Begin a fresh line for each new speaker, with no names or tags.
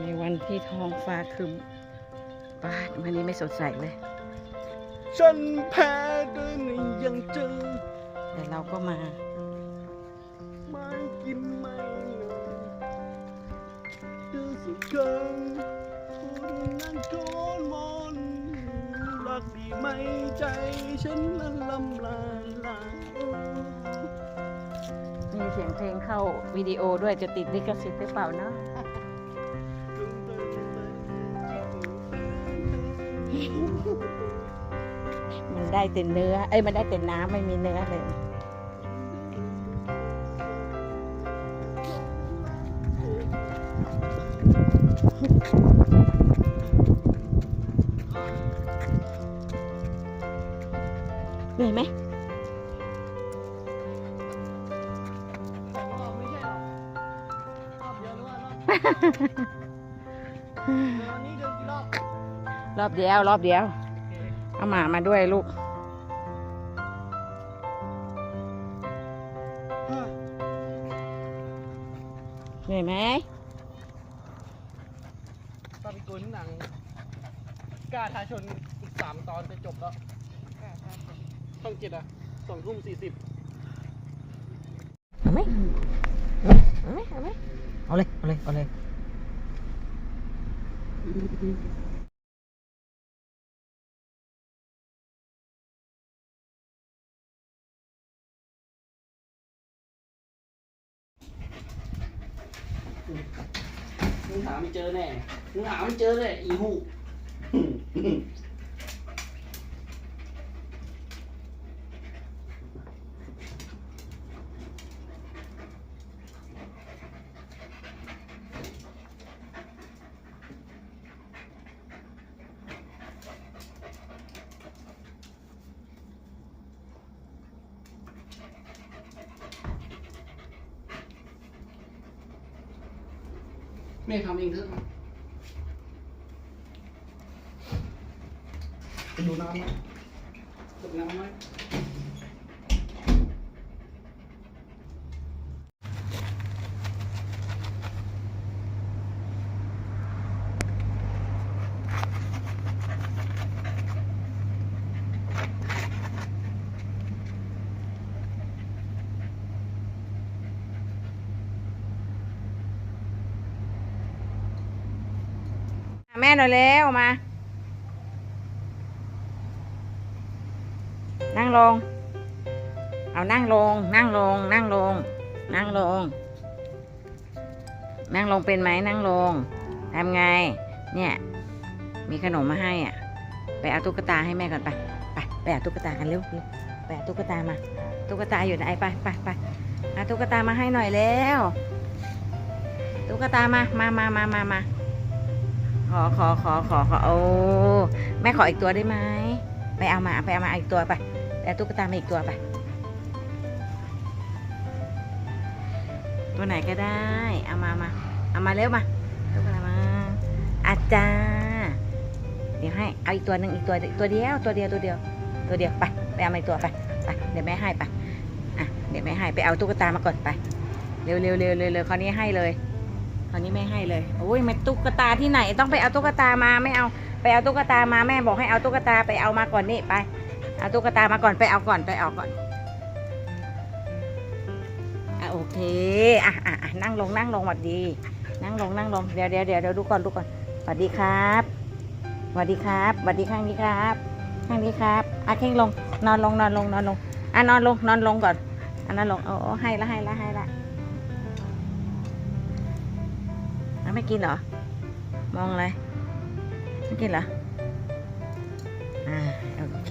ในวันที่ท้องฟ้าครึมป้าดวันนี้ไม่สดใสเลย
ฉันแพ้เดินยังเจอ
แต่เราก็มา
ไม่กินไม่นอนเธอสุดเกินคนนั้นโทนมนรักดีไหมใจฉันนั้นลำลาลา
สียงเพลงเข้าวิดีโอด้วยจะติดลิขสิทธิ์หรือเปล่าเนาะมันได้แต่เนื้อ เอ้ยมันได้แต่น้ำไม่มีเนื้อเลยเหนื่อยไหม
รอบเดียว รอบเดี
ยว เอาหมามาด้วยลูกเหนื่อยไหม
ตอนไปกุนหนังกล้าทาชนอีกสามตอนจะจบแล้วช่องเจ็ดอะสองทุ่มสี่สิบ
เอาไหมเอาไหมเอาไหม เอาเลย เอาเลย เอาเลย
มึงหาไม่เจอแน่ มึงหาไม่เจอเลยอีหู ม่ทำเองเถอะไปดูน้ำไหมตกน้ำไหม
แม่หน่อยเร็วมา นั่งลง เอานั่งลง นั่งลง นั่งลง นั่งลง นั่งลงเป็นไหมนั่งลงทำไง เนี่ย มีขนมมาให้อะ ไปเอาตุ๊กตาให้แม่ก่อนไป ไป ไปเอาตุ๊กตากันเร็วเร็วไปเอาตุ๊กตามา ตุ๊กตาอยู่ไหนไปไปไปเอาตุ๊กตามาให้หน่อยเร็วตุ๊กตามา มามามามามา ขอขอขอขอขอโอ้แม่ขออีกตัวได้ไหมไปเอามาไปเอามาอีกตัวไปไปเอาตุ๊กตามาอีกตัวไป ตัวไหนก็ได้ เอามามาเอามาเร็วมาตุ๊กตามาอาจารย์เดี๋ยวให้เอาอีกตัวหนึ่งอีกตัวตัวเดียวตัวเดียวตัวเดียว ตัวเดียวไปไปเอามาอีกตัวไปไปเดี๋ยวแม่ให้ไปอะเดี๋ยวแม่ให้ไปเอาตุ๊กตามาก่อนไป เร็วเร็วเร็วเร็วเร็วคราวนี้ให้เลย คราวนี้ไม่ให้เลยโอ้ยไม่ตุ๊กตาที่ไหนต้องไปเอาตุ๊กตามาไม่เอาไปเอาตุ๊กตามาแม่บอกให้เอาตุ๊กตาไปเอามาก่อนนี่ไปเอาตุ๊กตามาก่อนไปเอาก่อนไปเอาก่อนอะโอเคอะอะนั่งลงนั่งลงหวัดดี นั่งลงนั่งลงเดี๋ยวเดี๋ยวเดี๋ยวเดี๋ยวดูก่อนดูก่อนสวัสดีครับสวัสดีครับสวัสดีข้างนี้ครับข้างนี้ครับอะเข่งลงนอนลงนอนลงนอนลงอะนอนลงนอนลงก่อนอะนอนลงโอ้โอ้ให้ละให้ละให้ละ แล้วไม่กินเหรอ มองอะไร ไม่กินเหรอ อ่า โอเค